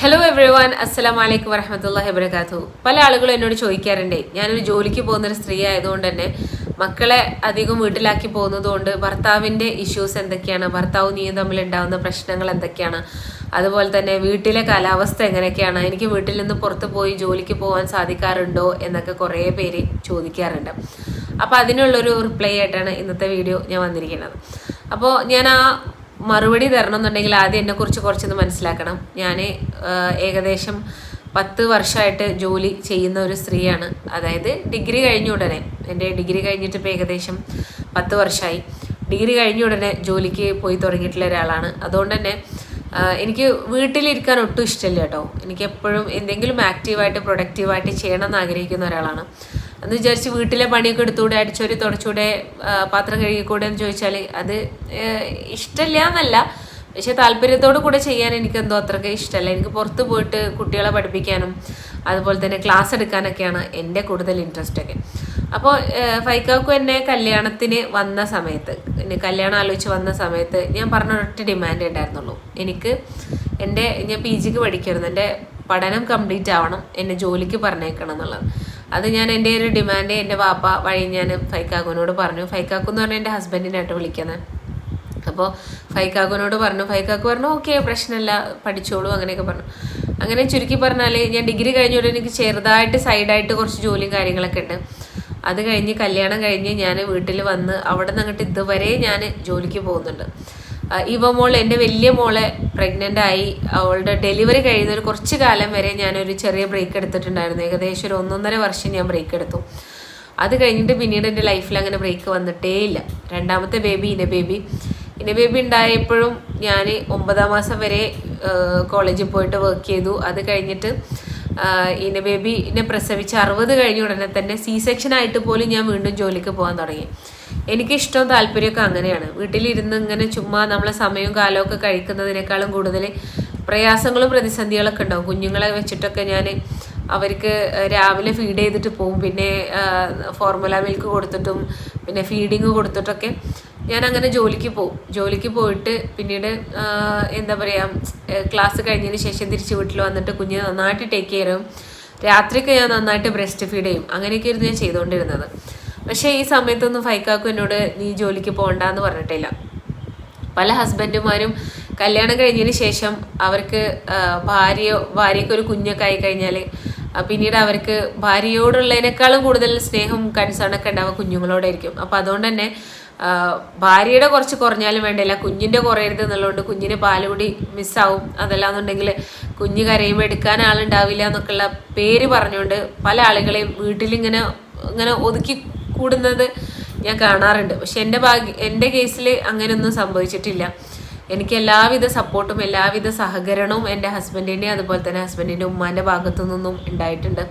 Hello every one അസ്സലാം വലൈക്കും വരഹമത്തല്ലാഹി വബർക്കാത്തു പല ആളുകളും എന്നോട് ചോദിക്കാറുണ്ട്. ഞാനൊരു ജോലിക്ക് പോകുന്നൊരു സ്ത്രീ ആയതുകൊണ്ട് തന്നെ മക്കളെ അധികം വീട്ടിലാക്കി പോകുന്നതുകൊണ്ട് ഭർത്താവിന്റെ ഇഷ്യൂസ് എന്തൊക്കെയാണ്? ഭർത്താവ് നീയും തമ്മിൽ ഉണ്ടാകുന്ന പ്രശ്നങ്ങൾ എന്തൊക്കെയാണ്? അതുപോലെ തന്നെ വീട്ടിലെ കാലാവസ്ഥ എങ്ങനെയൊക്കെയാണ്? എനിക്ക് വീട്ടിൽ നിന്ന് പുറത്ത് പോയി ജോലിക്ക് പോകാൻ സാധിക്കാറുണ്ടോ? എന്നൊക്കെ കുറേ പേര് ചോദിക്കാറുണ്ട്. അപ്പോൾ അതിനുള്ളൊരു റിപ്ലൈ ആയിട്ടാണ് ഇന്നത്തെ വീഡിയോ ഞാൻ വന്നിരിക്കുന്നത്. അപ്പോൾ ഞാൻ ആ മറുപടി തരണം എന്നുണ്ടെങ്കിൽ ആദ്യം എന്നെക്കുറിച്ച് കുറച്ചൊന്ന് മനസ്സിലാക്കണം. ഞാൻ ഏകദേശം പത്ത് വർഷമായിട്ട് ജോലി ചെയ്യുന്ന ഒരു സ്ത്രീയാണ്. അതായത് ഡിഗ്രി കഴിഞ്ഞ ഉടനെ എന്റെ ഡിഗ്രി കഴിഞ്ഞിട്ട് ഇപ്പോൾ ഏകദേശം പത്ത് വർഷമായി ഡിഗ്രി കഴിഞ്ഞ ഉടനെ ജോലിക്ക് പോയി തുടങ്ങിയിട്ടുള്ള ഒരാളാണ്. അതുകൊണ്ട് തന്നെ എനിക്ക് വീട്ടിലിരിക്കാൻ ഒട്ടും ഇഷ്ടമില്ല കേട്ടോ. എനിക്ക് എപ്പോഴും എന്തെങ്കിലും ആക്റ്റീവായിട്ട് പ്രൊഡക്റ്റീവായിട്ട് ചെയ്യണം എന്ന് ആഗ്രഹിക്കുന്ന ഒരാളാണ്. എന്ന് വിചാരിച്ച് വീട്ടിലെ പണിയൊക്കെ എടുത്തുകൂടെ അടിച്ചോരി തുടച്ചുകൂടെ പാത്രം കഴുകിക്കൂടെ എന്ന് ചോദിച്ചാൽ അത് ഇഷ്ടമില്ല എന്നല്ല പക്ഷെ താല്പര്യത്തോടു കൂടെ ചെയ്യാൻ എനിക്ക് എന്തോ അത്രയ്ക്ക് ഇഷ്ടമല്ല. എനിക്ക് പുറത്ത് പോയിട്ട് കുട്ടികളെ പഠിപ്പിക്കാനും അതുപോലെ തന്നെ ക്ലാസ് എടുക്കാനൊക്കെയാണ് എന്റെ കൂടുതൽ ഇൻട്രസ്റ്റ് ഒക്കെ. അപ്പോൾ ഫൈക്കാക്കു എന്നെ കല്യാണത്തിന് വന്ന സമയത്ത് കല്യാണം ആലോചിച്ച് വന്ന സമയത്ത് ഞാൻ പറഞ്ഞ ഒരൊറ്റ ഡിമാൻഡ് ഉണ്ടായിരുന്നുള്ളൂ. എനിക്ക് എന്റെ ഞാൻ പി ജിക്ക് പഠിക്കരുത് എന്റെ പഠനം കംപ്ലീറ്റ് ആവണം എന്നെ ജോലിക്ക് പറഞ്ഞേക്കണം എന്നുള്ളത്. അത് ഞാൻ എന്റെ ഒരു ഡിമാൻഡ് എന്റെ വാപ്പ വഴി ഞാൻ ഫൈക്കാക്കുവിനോട് പറഞ്ഞു. ഫൈക്കാക്കു എന്ന് പറഞ്ഞാൽ എന്റെ ഹസ്ബൻഡിനായിട്ട് വിളിക്കുന്നത് അപ്പോൾ ഫൈക്കാക്കുവിനോട് പറഞ്ഞു. ഫൈക്കാക്കു പറഞ്ഞു ഓക്കെ പ്രശ്നമില്ല പഠിച്ചോളൂ അങ്ങനെയൊക്കെ പറഞ്ഞു. അങ്ങനെ ചുരുക്കി പറഞ്ഞാൽ ഞാൻ ഡിഗ്രി കഴിഞ്ഞ എനിക്ക് ചെറുതായിട്ട് സൈഡായിട്ട് കുറച്ച് ജോലിയും കാര്യങ്ങളൊക്കെ ഉണ്ട്. അത് കഴിഞ്ഞ് കല്യാണം കഴിഞ്ഞ് ഞാൻ വീട്ടിൽ വന്ന് അവിടെ നിന്ന് അങ്ങോട്ട് ഇതുവരെ ഞാൻ ജോലിക്ക് പോകുന്നുണ്ട്. ഇവ മോൾ എന്റെ വലിയ മോളെ പ്രഗ്നന്റ് ആയി. അവളുടെ ഡെലിവറി കഴിയുന്ന ഒരു കുറച്ച് കാലം വരെ ഞാനൊരു ചെറിയ ബ്രേക്ക് എടുത്തിട്ടുണ്ടായിരുന്നു. ഏകദേശം ഒരു ഒന്നൊന്നര വർഷം ഞാൻ ബ്രേക്ക് എടുത്തു. അത് കഴിഞ്ഞിട്ട് പിന്നീട് എന്റെ ലൈഫിൽ അങ്ങനെ ബ്രേക്ക് വന്നിട്ടേ ഇല്ല. രണ്ടാമത്തെ ബേബി ഇന ബേബി ഇന ബേബി ഉണ്ടായപ്പോഴും ഞാൻ ഒമ്പതാം മാസം വരെ കോളേജിൽ പോയിട്ട് വർക്ക് ചെയ്തു. അത് കഴിഞ്ഞിട്ട് ഇന ബേബിനെ പ്രസവിച്ച് അറുപത് കഴിഞ്ഞ ഉടനെ തന്നെ സി സെക്ഷൻ ആയിട്ട് പോലും ഞാൻ വീണ്ടും ജോലിക്ക് പോകാൻ തുടങ്ങി. എനിക്കിഷ്ടവും താല്പര്യമൊക്കെ അങ്ങനെയാണ്. വീട്ടിലിരുന്ന് ഇങ്ങനെ ചുമ്മാ നമ്മളെ സമയവും കാലവും ഒക്കെ കഴിക്കുന്നതിനേക്കാളും കൂടുതൽ പ്രയാസങ്ങളും പ്രതിസന്ധികളൊക്കെ ഉണ്ടാവും. കുഞ്ഞുങ്ങളെ വെച്ചിട്ടൊക്കെ ഞാൻ അവർക്ക് രാവിലെ ഫീഡ് ചെയ്തിട്ട് പോവും. പിന്നെ ഫോർമുല മിൽക്ക് കൊടുത്തിട്ടും പിന്നെ ഫീഡിങ് കൊടുത്തിട്ടൊക്കെ ഞാൻ അങ്ങനെ ജോലിക്ക് പോകും ജോലിക്ക് പോയിട്ട് പിന്നീട് എന്താ പറയുക ക്ലാസ് കഴിഞ്ഞതിന് ശേഷം തിരിച്ച് വീട്ടിൽ വന്നിട്ട് കുഞ്ഞിനെ നന്നായിട്ട് ടേക്ക് കെയർ ചെയ്യും രാത്രിയൊക്കെ ഞാൻ നന്നായിട്ട് ബ്രസ്റ്റ് ഫീഡ് ചെയ്യും. അങ്ങനെയൊക്കെ ആയിരുന്നു ഞാൻ ചെയ്തുകൊണ്ടിരുന്നത്. പക്ഷേ ഈ സമയത്തൊന്നും ഫൈക്കാക്കും എന്നോട് നീ ജോലിക്ക് പോകണ്ടെന്ന് പറഞ്ഞിട്ടില്ല. പല ഹസ്ബൻഡുമാരും കല്യാണം കഴിഞ്ഞതിന് ശേഷം അവർക്ക് ഭാര്യയോ ഭാര്യയ്ക്ക് ഒരു കുഞ്ഞൊക്കെ ആയി കഴിഞ്ഞാൽ പിന്നീട് അവർക്ക് ഭാര്യയോടുള്ളതിനേക്കാളും കൂടുതൽ സ്നേഹം കൺസേൺ ഒക്കെ ഉണ്ടാവുക കുഞ്ഞുങ്ങളോടായിരിക്കും. അപ്പോൾ അതുകൊണ്ട് തന്നെ ഭാര്യയുടെ കുറച്ച് കുറഞ്ഞാലും വേണ്ടില്ല കുഞ്ഞിന്റെ കുറയരുത് എന്നുള്ളതുകൊണ്ട് കുഞ്ഞിന് പാലുകൂടി മിസ്സാവും. അതല്ലാന്നുണ്ടെങ്കിൽ കുഞ്ഞ് കരയുമ്പോൾ എടുക്കാൻ ആളുണ്ടാവില്ല എന്നൊക്കെയുള്ള പേര് പറഞ്ഞുകൊണ്ട് പല ആളുകളെയും വീട്ടിലിങ്ങനെ ഇങ്ങനെ ഒതുക്കി കൂടുന്നത് ഞാൻ കാണാറുണ്ട്. പക്ഷെ എന്റെ ഭാഗ്യ എന്റെ കേസിൽ അങ്ങനെയൊന്നും സംഭവിച്ചിട്ടില്ല. എനിക്ക് എല്ലാവിധ സപ്പോർട്ടും എല്ലാവിധ സഹകരണവും എന്റെ ഹസ്ബൻഡിന്റെ അതുപോലെ തന്നെ ഹസ്ബൻഡിന്റെ ഉമ്മാന്റെ ഭാഗത്തു നിന്നും ഉണ്ടായിട്ടുണ്ട്.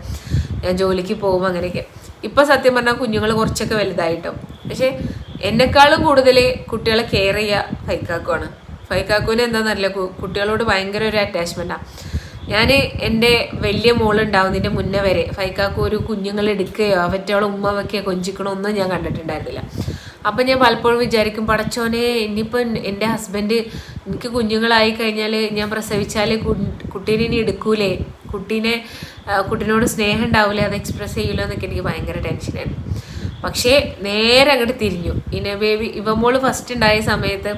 ഞാൻ ജോലിക്ക് പോകും അങ്ങനെയൊക്കെ. ഇപ്പം സത്യം പറഞ്ഞാൽ കുഞ്ഞുങ്ങൾ കുറച്ചൊക്കെ വലുതായിട്ടും. പക്ഷേ എന്നെക്കാളും കൂടുതൽ കുട്ടികളെ കെയർ ചെയ്യുക ഫൈക്കാക്കുവാണ്. ഫൈക്കാക്കുവിന് എന്താണെന്നറിയില്ല. കുട്ടികളോട് ഭയങ്കര ഒരു അറ്റാച്ച്മെന്റാണ് ഞാൻ എന്റെ വലിയ മോളുണ്ടാവുന്നതിന്റെ മുന്നേ വരെ. ഫൈക്കാക്ക് ഒരു കുഞ്ഞുങ്ങൾ എടുക്കുകയോ അവറ്റോളം ഉമ്മ വെക്കുകയോ കൊഞ്ചിക്കണോ ഒന്നും ഞാൻ കണ്ടിട്ടുണ്ടായിരുന്നില്ല. അപ്പം ഞാൻ പലപ്പോഴും വിചാരിക്കും പടച്ചോനെ ഇനിയിപ്പോൾ എന്റെ ഹസ്ബൻഡ് എനിക്ക് കുഞ്ഞുങ്ങളായി കഴിഞ്ഞാൽ ഞാൻ പ്രസവിച്ചാൽ കുട്ടീനെ ഇനി എടുക്കൂലേ? കുട്ടീനെ കുട്ടീനോട് സ്നേഹം ഉണ്ടാവില്ലേ അത് എക്സ്പ്രസ് ചെയ്യൂലോ എന്നൊക്കെ എനിക്ക് ഭയങ്കര ടെൻഷനായിരുന്നു പക്ഷേ നേരെ അങ്ങോട്ട് തിരിഞ്ഞു. ഇന ബേബി ഇവ മോൾ ഫസ്റ്റ് ഉണ്ടായ സമയത്ത്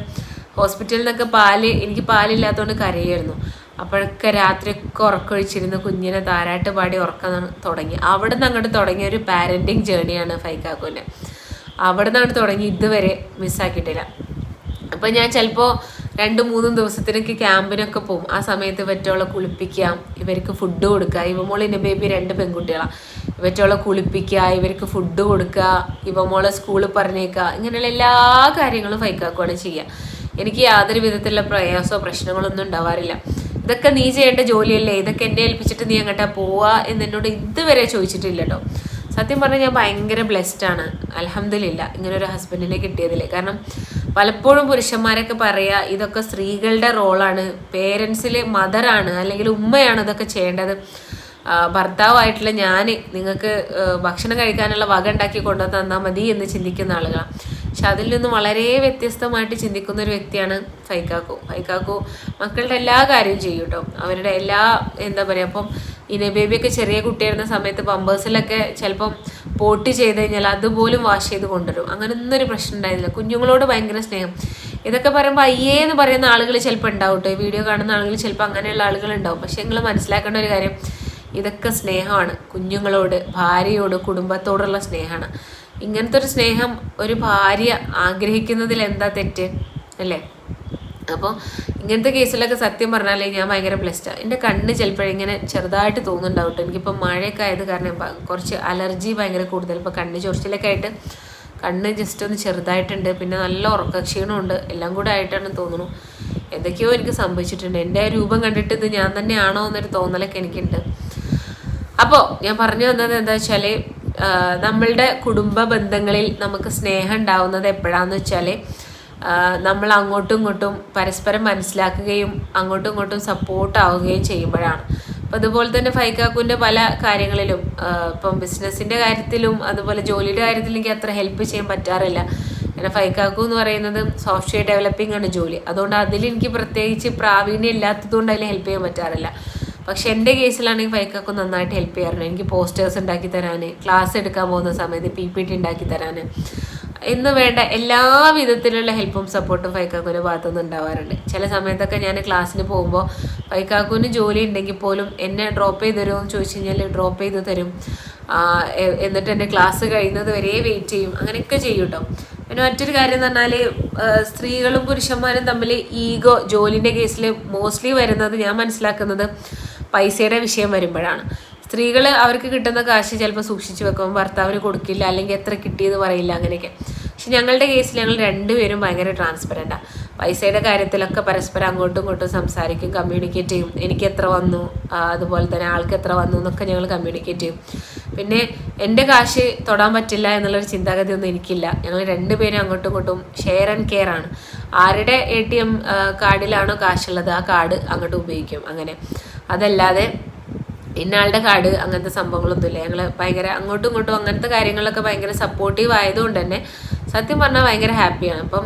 ഹോസ്പിറ്റലിൽ നിന്നൊക്കെ പാൽ എനിക്ക് പാലില്ലാത്തതുകൊണ്ട് കരയായിരുന്നു. അപ്പോഴൊക്കെ രാത്രിയൊക്കെ ഉറക്കൊഴിച്ചിരുന്ന് കുഞ്ഞിനെ താരാട്ട് പാടി ഉറക്കാൻ തുടങ്ങി. അവിടെ നിന്ന് അങ്ങോട്ട് തുടങ്ങിയ ഒരു പാരന്റിങ് ജേണിയാണ് ഫൈക്കാക്കുവിന്റെ. അവിടെ നിന്നാണ് തുടങ്ങി ഇതുവരെ മിസ്സാക്കിയിട്ടില്ല അപ്പം ഞാൻ ചിലപ്പോൾ രണ്ട് മൂന്നും ദിവസത്തിനൊക്കെ ക്യാമ്പിനൊക്കെ പോകും ആ സമയത്ത് ഇവറ്റോളെ കുളിപ്പിക്കുക ഇവർക്ക് ഫുഡ് കൊടുക്കുക. ഇവ മോളെ ഇന്ന ബേബി രണ്ട് പെൺകുട്ടികളാണ് ഇവറ്റോളെ കുളിപ്പിക്കുക ഇവർക്ക് ഫുഡ് കൊടുക്കുക ഇവ മോളെ സ്കൂളിൽ പറഞ്ഞേക്കുക. ഇങ്ങനെയുള്ള എല്ലാ കാര്യങ്ങളും ഫൈക്കാക്കുവാണ് ചെയ്യുക എനിക്ക് യാതൊരു വിധത്തിലുള്ള പ്രയാസമോ പ്രശ്നങ്ങളൊന്നും ഉണ്ടാവാറില്ല. ഇതൊക്കെ നീ ചെയ്യേണ്ട ജോലിയല്ലേ? ഇതൊക്കെ എന്നെ ഏൽപ്പിച്ചിട്ട് നീ അങ്ങോട്ടാ പോവാ? എന്ന് എന്നോട് ഇതുവരെ ചോദിച്ചിട്ടില്ല കേട്ടോ സത്യം പറഞ്ഞാൽ ഞാൻ ഭയങ്കര ബ്ലെസ്ഡ് ആണ്. അലഹമില്ല ഇങ്ങനെ ഒരു ഹസ്ബൻഡിനെ കിട്ടിയതിൽ കാരണം പലപ്പോഴും പുരുഷന്മാരൊക്കെ പറയാ ഇതൊക്കെ സ്ത്രീകളുടെ റോളാണ് പേരൻസിൽ മദറാണ് അല്ലെങ്കിൽ ഉമ്മയാണ് ഇതൊക്കെ ചെയ്യേണ്ടത്. ഭർത്താവായിട്ടുള്ള ഞാൻ നിങ്ങൾക്ക് ഭക്ഷണം കഴിക്കാനുള്ള വക ഉണ്ടാക്കി കൊണ്ടു തന്നാൽ മതി എന്ന് ചിന്തിക്കുന്ന ആളുകളാണ് പക്ഷെ അതിൽ നിന്ന് വളരെ വ്യത്യസ്തമായിട്ട് ചിന്തിക്കുന്ന ഒരു വ്യക്തിയാണ് ഫൈക്കാക്കു. ഫൈക്കാക്കു മക്കളുടെ എല്ലാ കാര്യവും ചെയ്യും കേട്ടോ. അവരുടെ എല്ലാ എന്താ പറയുക അപ്പം ഈ ബേബിയൊക്കെ ചെറിയ കുട്ടിയായിരുന്ന സമയത്ത് പമ്പേഴ്സിലൊക്കെ ചിലപ്പം പോട്ട് ചെയ്ത് കഴിഞ്ഞാൽ അതുപോലും വാഷ് ചെയ്ത് കൊണ്ടുവരും. അങ്ങനെ ഒന്നും ഒരു പ്രശ്നം ഉണ്ടായിരുന്നില്ല. കുഞ്ഞുങ്ങളോട് ഭയങ്കര സ്നേഹം. ഇതൊക്കെ പറയുമ്പോൾ അയ്യേ എന്ന് പറയുന്ന ആളുകൾ ചിലപ്പോൾ ഉണ്ടാവും കേട്ടോ. വീഡിയോ കാണുന്ന ആളുകൾ ചിലപ്പോൾ അങ്ങനെയുള്ള ആളുകൾ ഉണ്ടാവും. പക്ഷെ നിങ്ങൾ മനസ്സിലാക്കേണ്ട ഒരു കാര്യം ഇതൊക്കെ സ്നേഹമാണ്. കുഞ്ഞുങ്ങളോട് ഭാര്യയോട് കുടുംബത്തോടുള്ള സ്നേഹമാണ്. ഇങ്ങനത്തെ ഒരു സ്നേഹം ഒരു ഭാര്യ ആഗ്രഹിക്കുന്നതിൽ എന്താ തെറ്റ്? അല്ലേ? അപ്പോൾ ഇങ്ങനത്തെ കേസിലൊക്കെ സത്യം പറഞ്ഞാൽ ഞാൻ ഭയങ്കര ബ്ലെസ്ഡാണ് എന്റെ കണ്ണ് ചിലപ്പോഴിങ്ങനെ ചെറുതായിട്ട് തോന്നുന്നുണ്ടാവും കേട്ടോ എനിക്കിപ്പോൾ മഴയൊക്കെ ആയത് കാരണം കുറച്ച് അലർജി ഭയങ്കര കൂടുതൽ. ഇപ്പോൾ കണ്ണ് ചൊറിച്ചിലൊക്കെ ആയിട്ട് കണ്ണ് ജസ്റ്റ് ഒന്ന് ചെറുതായിട്ടുണ്ട്. പിന്നെ നല്ല ഉറക്കക്ഷീണമുണ്ട്. എല്ലാം കൂടെ ആയിട്ടാണ് തോന്നുന്നു. എന്തൊക്കെയോ എനിക്ക് സംഭവിച്ചിട്ടുണ്ട്. എന്റെ രൂപം കണ്ടിട്ട് ഇത് ഞാൻ തന്നെയാണോ എന്നൊരു തോന്നലൊക്കെ എനിക്കുണ്ട്. അപ്പോൾ ഞാൻ പറഞ്ഞു വന്നത് എന്താ വെച്ചാൽ നമ്മളുടെ കുടുംബ ബന്ധങ്ങളിൽ നമുക്ക് സ്നേഹം ഉണ്ടാവുന്നത് എപ്പോഴാന്ന് വെച്ചാൽ നമ്മൾ അങ്ങോട്ടും ഇങ്ങോട്ടും പരസ്പരം മനസ്സിലാക്കുകയും അങ്ങോട്ടും ഇങ്ങോട്ടും സപ്പോർട്ട് ആവുകയും ചെയ്യുമ്പോഴാണ്. അപ്പം അതുപോലെ തന്നെ ഫൈക്കാക്കുവിന്റെ പല കാര്യങ്ങളിലും ഇപ്പം ബിസിനസ്സിന്റെ കാര്യത്തിലും അതുപോലെ ജോലിയുടെ കാര്യത്തിലും എനിക്ക് അത്ര ഹെൽപ്പ് ചെയ്യാൻ പറ്റാറില്ല. കാരണം ഫൈക്കാക്കു എന്ന് പറയുന്നത് സോഫ്റ്റ്വെയർ ഡെവലപ്പിംഗ് ആണ് ജോലി. അതുകൊണ്ട് അതിൽ എനിക്ക് പ്രത്യേകിച്ച് പ്രാവീണ്യം ഇല്ലാത്തതുകൊണ്ട് അതിൽ ഹെൽപ്പ് ചെയ്യാൻ പറ്റാറില്ല. പക്ഷെ എന്റെ കേസിലാണെങ്കിൽ ഫൈക്കൊക്കെ നന്നായിട്ട് ഹെൽപ്പ് ചെയ്യാറുണ്ട്. എനിക്ക് പോസ്റ്റേഴ്സ് ഉണ്ടാക്കി തരാൻ ക്ലാസ് എടുക്കാൻ പോകുന്ന സമയത്ത് പി പി ടി ഉണ്ടാക്കി തരാൻ എന്ന് വേണ്ട എല്ലാ വിധത്തിലുള്ള ഹെൽപ്പും സപ്പോർട്ടും ഫൈക്കാക്കുവിന്റെ ഭാഗത്തു നിന്ന് ഉണ്ടാവാറുണ്ട്. ചില സമയത്തൊക്കെ ഞാൻ ക്ലാസ്സിന് പോകുമ്പോൾ ഫൈക്കാക്കുവിന് ജോലി ഉണ്ടെങ്കിൽ പോലും എന്നെ ഡ്രോപ്പ് ചെയ്ത് തരുമോ എന്ന് ചോദിച്ചു കഴിഞ്ഞാൽ ഡ്രോപ്പ് ചെയ്ത് തരും. എന്നിട്ട് എന്റെ ക്ലാസ് കഴിയുന്നത് വരെ വെയിറ്റ് ചെയ്യും. അങ്ങനെയൊക്കെ ചെയ്യും കേട്ടോ പിന്നെ മറ്റൊരു കാര്യം എന്ന് പറഞ്ഞാൽ സ്ത്രീകളും പുരുഷന്മാരും തമ്മിൽ ഈഗോ ജോലിന്റെ കേസിൽ മോസ്റ്റ്ലി വരുന്നത് ഞാൻ മനസ്സിലാക്കുന്നത് പൈസയുടെ വിഷയം വരുമ്പോഴാണ്. സ്ത്രീകൾ അവർക്ക് കിട്ടുന്ന കാശ് ചിലപ്പോൾ സൂക്ഷിച്ചു വെക്കും ഭർത്താവിന് കൊടുക്കില്ല അല്ലെങ്കിൽ എത്ര കിട്ടിയെന്ന് പറയില്ല അങ്ങനെയൊക്കെ. പക്ഷെ ഞങ്ങളുടെ കേസിൽ ഞങ്ങൾ രണ്ടുപേരും ഭയങ്കര ട്രാൻസ്പെറന്റാണ് പൈസയുടെ കാര്യത്തിലൊക്കെ പരസ്പരം അങ്ങോട്ടും ഇങ്ങോട്ടും സംസാരിക്കും കമ്മ്യൂണിക്കേറ്റ് ചെയ്യും. എനിക്ക് എത്ര വന്നു അതുപോലെ തന്നെ ആൾക്ക് എത്ര വന്നു എന്നൊക്കെ ഞങ്ങൾ കമ്മ്യൂണിക്കേറ്റ് ചെയ്യും. പിന്നെ എന്റെ കാശ് തൊടാൻ പറ്റില്ല എന്നുള്ളൊരു ചിന്താഗതി ഒന്നും എനിക്കില്ല. ഞങ്ങൾ രണ്ടുപേരും അങ്ങോട്ടും ഇങ്ങോട്ടും ഷെയർ ആൻഡ് കെയർ ആണ്. ആരുടെ എ ടി എം കാർഡിലാണോ കാശുള്ളത് ആ കാർഡ് അങ്ങോട്ട് ഉപയോഗിക്കും അങ്ങനെ. അതല്ലാതെ ഇന്നാളുടെ കാർഡ് അങ്ങനത്തെ സംഭവങ്ങളൊന്നുമില്ല. ഞങ്ങൾ ഭയങ്കര അങ്ങോട്ടും ഇങ്ങോട്ടും അങ്ങനത്തെ കാര്യങ്ങളൊക്കെ ഭയങ്കര സപ്പോർട്ടീവ് ആയതുകൊണ്ട് തന്നെ സത്യം പറഞ്ഞാൽ ഭയങ്കര ഹാപ്പിയാണ് അപ്പം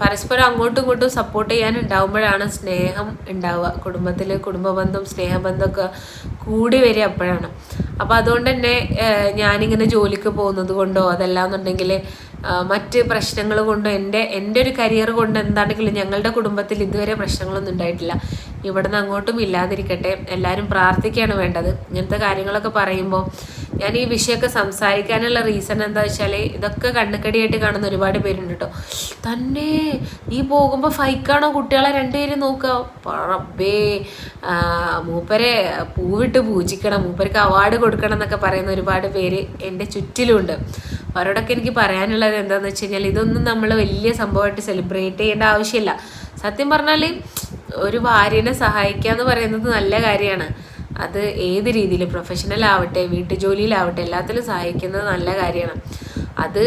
പരസ്പരം അങ്ങോട്ടും ഇങ്ങോട്ടും സപ്പോർട്ട് ചെയ്യാൻ ഉണ്ടാവുമ്പോഴാണ് സ്നേഹം ഉണ്ടാവുക. കുടുംബത്തിൽ കുടുംബബന്ധം സ്നേഹബന്ധമൊക്കെ കൂടി വരിക അപ്പോഴാണ്. അപ്പോൾ അതുകൊണ്ട് തന്നെ ഞാനിങ്ങനെ ജോലിക്ക് പോകുന്നത് കൊണ്ടോ അതല്ലാന്നുണ്ടെങ്കിൽ മറ്റ് പ്രശ്നങ്ങൾ കൊണ്ടോ എന്റെ എന്റെ ഒരു കരിയർ കൊണ്ട് എന്താണെങ്കിലും ഞങ്ങളുടെ കുടുംബത്തിൽ ഇതുവരെ പ്രശ്നങ്ങളൊന്നും ഉണ്ടായിട്ടില്ല. ഇവിടുന്ന് അങ്ങോട്ടും ഇല്ലാതിരിക്കട്ടെ. എല്ലാവരും പ്രാർത്ഥിക്കുകയാണ് വേണ്ടത്. ഇങ്ങനത്തെ കാര്യങ്ങളൊക്കെ പറയുമ്പോൾ ഞാൻ ഈ വിഷയമൊക്കെ സംസാരിക്കാനുള്ള റീസൺ എന്താ വെച്ചാൽ ഇതൊക്കെ കണ്ണുക്കടിയായിട്ട് കാണുന്ന ഒരുപാട് പേരുണ്ട് കേട്ടോ തന്നെ നീ പോകുമ്പോൾ ഫൈക്കാണോ കുട്ടികളെ രണ്ടുപേരും നോക്കുക പറബേ മൂപ്പരെ പൂവിട്ട് പൂജിക്കണം. മൂപ്പർക്ക് അവാർഡ് കൊടുക്കണം എന്നൊക്കെ പറയുന്ന ഒരുപാട് പേര് എന്റെ ചുറ്റിലുണ്ട്. അവരോടൊക്കെ എനിക്ക് പറയാനുള്ളത് എന്താണെന്ന് വെച്ച് കഴിഞ്ഞാൽ ഇതൊന്നും നമ്മൾ വലിയ സംഭവമായിട്ട് സെലിബ്രേറ്റ് ചെയ്യേണ്ട ആവശ്യമില്ല. സത്യം പറഞ്ഞാൽ ഒരു ഭാര്യനെ സഹായിക്കുക എന്ന് പറയുന്നത് നല്ല കാര്യമാണ്. അത് ഏത് രീതിയിൽ പ്രൊഫഷണൽ ആവട്ടെ വീട്ടുജോലിയിലാവട്ടെ എല്ലാത്തിലും സഹായിക്കുന്നത് നല്ല കാര്യമാണ്. അത്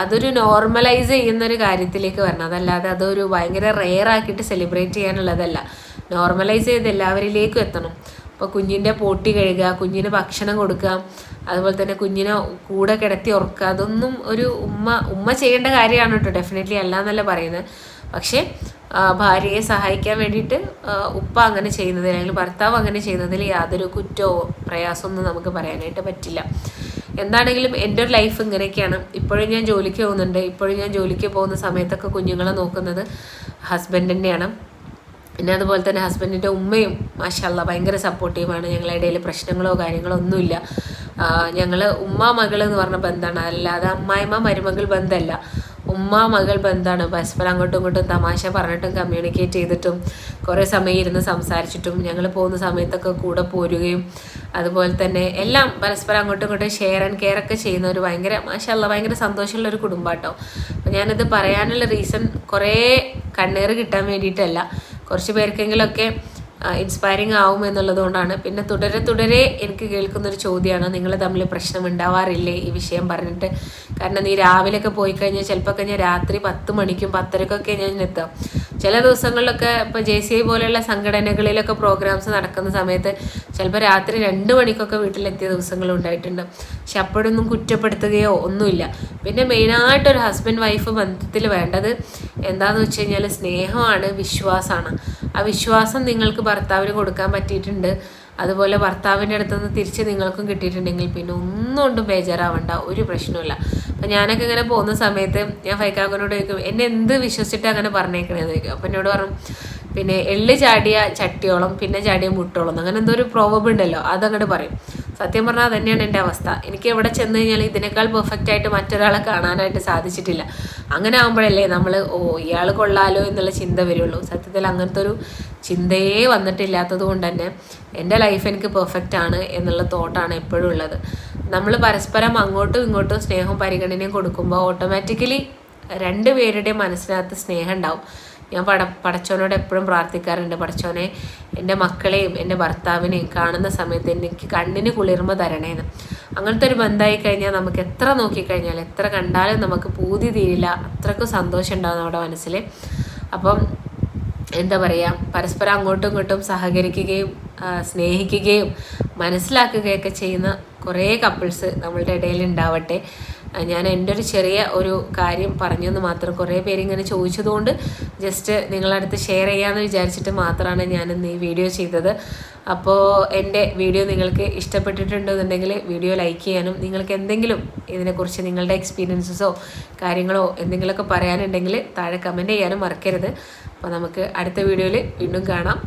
അതൊരു നോർമലൈസ് ചെയ്യുന്ന ഒരു കാര്യത്തിലേക്ക് വരണം. അതല്ലാതെ അതൊരു ഭയങ്കര റെയർ ആക്കിയിട്ട് സെലിബ്രേറ്റ് ചെയ്യാനുള്ളതല്ല. നോർമലൈസ് ചെയ്ത് എല്ലാവരിലേക്കും എത്തണം. അപ്പോൾ കുഞ്ഞിന്റെ പോട്ടി കഴുകുക കുഞ്ഞിന് ഭക്ഷണം കൊടുക്കുക അതുപോലെ തന്നെ കുഞ്ഞിനെ കൂടെ കിടത്തി ഉറക്കുക അതൊന്നും ഒരു ഉമ്മ ഉമ്മ ചെയ്യേണ്ട കാര്യമാണ് കേട്ടോ ഡെഫിനറ്റ്ലി അല്ല എന്നല്ല പറയുന്നത്. പക്ഷേ ഭാര്യയെ സഹായിക്കാൻ വേണ്ടിയിട്ട് ഉപ്പ അങ്ങനെ ചെയ്യുന്നതിൽ അല്ലെങ്കിൽ ഭർത്താവ് അങ്ങനെ ചെയ്യുന്നതിൽ യാതൊരു കുറ്റമോ പ്രയാസമൊന്നും നമുക്ക് പറയാനായിട്ട് പറ്റില്ല. എന്താണെങ്കിലും എന്റെ ഒരു ലൈഫ് ഇങ്ങനെയൊക്കെയാണ്. ഇപ്പോഴും ഞാൻ ജോലിക്ക് പോകുന്നുണ്ട്. ഇപ്പോഴും ഞാൻ ജോലിക്ക് പോകുന്ന സമയത്തൊക്കെ കുഞ്ഞുങ്ങളെ നോക്കുന്നത് ഹസ്ബൻഡ് തന്നെയാണ്. പിന്നെ അതുപോലെ തന്നെ ഹസ്ബൻഡിന്റെ ഉമ്മയും മാഷല്ല ഭയങ്കര സപ്പോർട്ടീവാണ് ഞങ്ങളുടെ ഇടയിൽ പ്രശ്നങ്ങളോ കാര്യങ്ങളോ ഒന്നുമില്ല. ഞങ്ങൾ ഉമ്മ മകൾ എന്ന് പറഞ്ഞ ബന്ധമാണ്. അല്ലാതെ അമ്മായിമ്മ മരുമകൾ ബന്ധമല്ല. ഉമ്മ മകൾ ബന്ധമാണ് പരസ്പരം അങ്ങോട്ടും ഇങ്ങോട്ടും തമാശ പറഞ്ഞിട്ടും കമ്മ്യൂണിക്കേറ്റ് ചെയ്തിട്ടും കുറേ സമയം ഇരുന്ന് സംസാരിച്ചിട്ടും ഞങ്ങൾ പോകുന്ന സമയത്തൊക്കെ കൂടെ പോരുകയും അതുപോലെ തന്നെ എല്ലാം പരസ്പരം അങ്ങോട്ടും ഇങ്ങോട്ടും ഷെയർ ആൻഡ് കെയർ ഒക്കെ ചെയ്യുന്ന ഒരു ഭയങ്കര മാഷല്ല ഭയങ്കര സന്തോഷമുള്ള ഒരു കുടുംബാട്ടോ. അപ്പം ഞാനിത് പറയാനുള്ള റീസൺ കുറേ കണ്ണീർ കിട്ടാൻ വേണ്ടിയിട്ടല്ല. കുറച്ച് പേർക്കെങ്കിലൊക്കെ ഇൻസ്പയറിങ് ആവും എന്നുള്ളതുകൊണ്ടാണ്. പിന്നെ തുടരെ തുടരെ എനിക്ക് കേൾക്കുന്നൊരു ചോദ്യമാണ് നിങ്ങൾ തമ്മിൽ പ്രശ്നം ഉണ്ടാവാറില്ലേ ഈ വിഷയം പറഞ്ഞിട്ട്. കാരണം നീ രാവിലെയൊക്കെ പോയി കഴിഞ്ഞാൽ ചിലപ്പോൾ ഞാൻ രാത്രി പത്ത് മണിക്കും പത്തരക്കൊക്കെ ഞാൻ എത്താം. ചില ദിവസങ്ങളിലൊക്കെ ഇപ്പോൾ ജെ സി ഐ പോലെയുള്ള സംഘടനകളിലൊക്കെ പ്രോഗ്രാംസ് നടക്കുന്ന സമയത്ത് ചിലപ്പോൾ രാത്രി രണ്ട് മണിക്കൊക്കെ വീട്ടിലെത്തിയ ദിവസങ്ങളും ഉണ്ടായിട്ടുണ്ട്. പക്ഷെ അപ്പോഴൊന്നും കുറ്റപ്പെടുത്തുകയോ ഒന്നുമില്ല. പിന്നെ മെയിനായിട്ടൊരു ഹസ്ബൻഡ് വൈഫ് ബന്ധത്തിൽ വേണ്ടത് എന്താണെന്ന് വെച്ച് കഴിഞ്ഞാൽ സ്നേഹമാണ് വിശ്വാസമാണ്. ആ വിശ്വാസം നിങ്ങൾക്ക് ഭർത്താവിന് കൊടുക്കാൻ പറ്റിയിട്ടുണ്ട്. അതുപോലെ ഭർത്താവിന്റെ അടുത്ത് നിന്ന് തിരിച്ച് നിങ്ങൾക്കും കിട്ടിയിട്ടുണ്ടെങ്കിൽ പിന്നെ ഒന്നും കൊണ്ടും ബേജാറാവണ്ട. ഒരു പ്രശ്നമില്ല അപ്പം ഞാനൊക്കെ ഇങ്ങനെ പോകുന്ന സമയത്ത് ഞാൻ ഫൈക്കാക്കനോട് ചോദിക്കും എന്നെ എന്ത് വിശ്വസിച്ചിട്ട് അങ്ങനെ പറഞ്ഞേക്കണേ ചോദിക്കും. അപ്പം എന്നോട് പറഞ്ഞു പിന്നെ എള്ള് ചാടിയ ചട്ടിയോളം പിന്നെ ചാടിയ മുട്ടോളം. അങ്ങനെ എന്തോ ഒരു പ്രോവബ് ഉണ്ടല്ലോ അതങ്ങോട്ട് പറയും. സത്യം പറഞ്ഞാൽ തന്നെയാണ് എന്റെ അവസ്ഥ. എനിക്ക് എവിടെ ചെന്ന് കഴിഞ്ഞാൽ ഇതിനേക്കാൾ പെർഫെക്റ്റ് ആയിട്ട് മറ്റൊരാളെ കാണാനായിട്ട് സാധിച്ചിട്ടില്ല. അങ്ങനെ ആകുമ്പോഴല്ലേ നമ്മൾ ഓ ഇയാൾ കൊള്ളാലോ എന്നുള്ള ചിന്ത വരുള്ളൂ. സത്യത്തിൽ അങ്ങനത്തെ ഒരു ചിന്തയേ വന്നിട്ടില്ലാത്തത് കൊണ്ട് തന്നെ എന്റെ ലൈഫ് എനിക്ക് പെർഫെക്റ്റ് ആണ് എന്നുള്ള തോട്ടാണ് എപ്പോഴും ഉള്ളത്. നമ്മൾ പരസ്പരം അങ്ങോട്ടും ഇങ്ങോട്ടും സ്നേഹവും പരിഗണനയും കൊടുക്കുമ്പോൾ ഓട്ടോമാറ്റിക്കലി രണ്ട് പേരുടെയും മനസ്സിനകത്ത് സ്നേഹം ഉണ്ടാവും. ഞാൻ പട പടച്ചോനോട് എപ്പോഴും പ്രാർത്ഥിക്കാറുണ്ട്. പടച്ചോനെ എന്റെ മക്കളെയും എന്റെ ഭർത്താവിനെയും കാണുന്ന സമയത്ത് എനിക്ക് കണ്ണിന് കുളിർമ തരണേന്ന്. അങ്ങനത്തെ ഒരു ബന്ധമായി കഴിഞ്ഞാൽ നമുക്ക് എത്ര നോക്കിക്കഴിഞ്ഞാൽ എത്ര കണ്ടാലും നമുക്ക് പൂതി തീരില്ല. അത്രക്കും സന്തോഷം ഉണ്ടാവും നമ്മുടെ മനസ്സിൽ. അപ്പം എന്താ പറയുക പരസ്പരം അങ്ങോട്ടും ഇങ്ങോട്ടും സഹകരിക്കുകയും സ്നേഹിക്കുകയും മനസ്സിലാക്കുകയൊക്കെ ചെയ്യുന്ന കുറേ കപ്പിൾസ് നമ്മളുടെ ഇടയിൽ ഉണ്ടാവട്ടെ. ഞാൻ എന്റെ ഒരു ചെറിയ ഒരു കാര്യം പറഞ്ഞെന്ന് മാത്രം കുറേ പേര് ഇങ്ങനെ ചോദിച്ചതുകൊണ്ട് ജസ്റ്റ് നിങ്ങളടുത്ത് ഷെയർ ചെയ്യാമെന്ന് വിചാരിച്ചിട്ട് മാത്രമാണ് ഞാൻ ഇന്ന് ഈ വീഡിയോ ചെയ്തത്. അപ്പോൾ എന്റെ വീഡിയോ നിങ്ങൾക്ക് ഇഷ്ടപ്പെട്ടിട്ടുണ്ടെന്നുണ്ടെങ്കിൽ വീഡിയോ ലൈക്ക് ചെയ്യാനും നിങ്ങൾക്ക് എന്തെങ്കിലും ഇതിനെക്കുറിച്ച് നിങ്ങളുടെ എക്സ്പീരിയൻസസോ കാര്യങ്ങളോ എന്തെങ്കിലുമൊക്കെ പറയാനുണ്ടെങ്കിൽ താഴെ കമന്റ് ചെയ്യാനും മറക്കരുത്. അപ്പോൾ നമുക്ക് അടുത്ത വീഡിയോയിൽ വീണ്ടും കാണാം.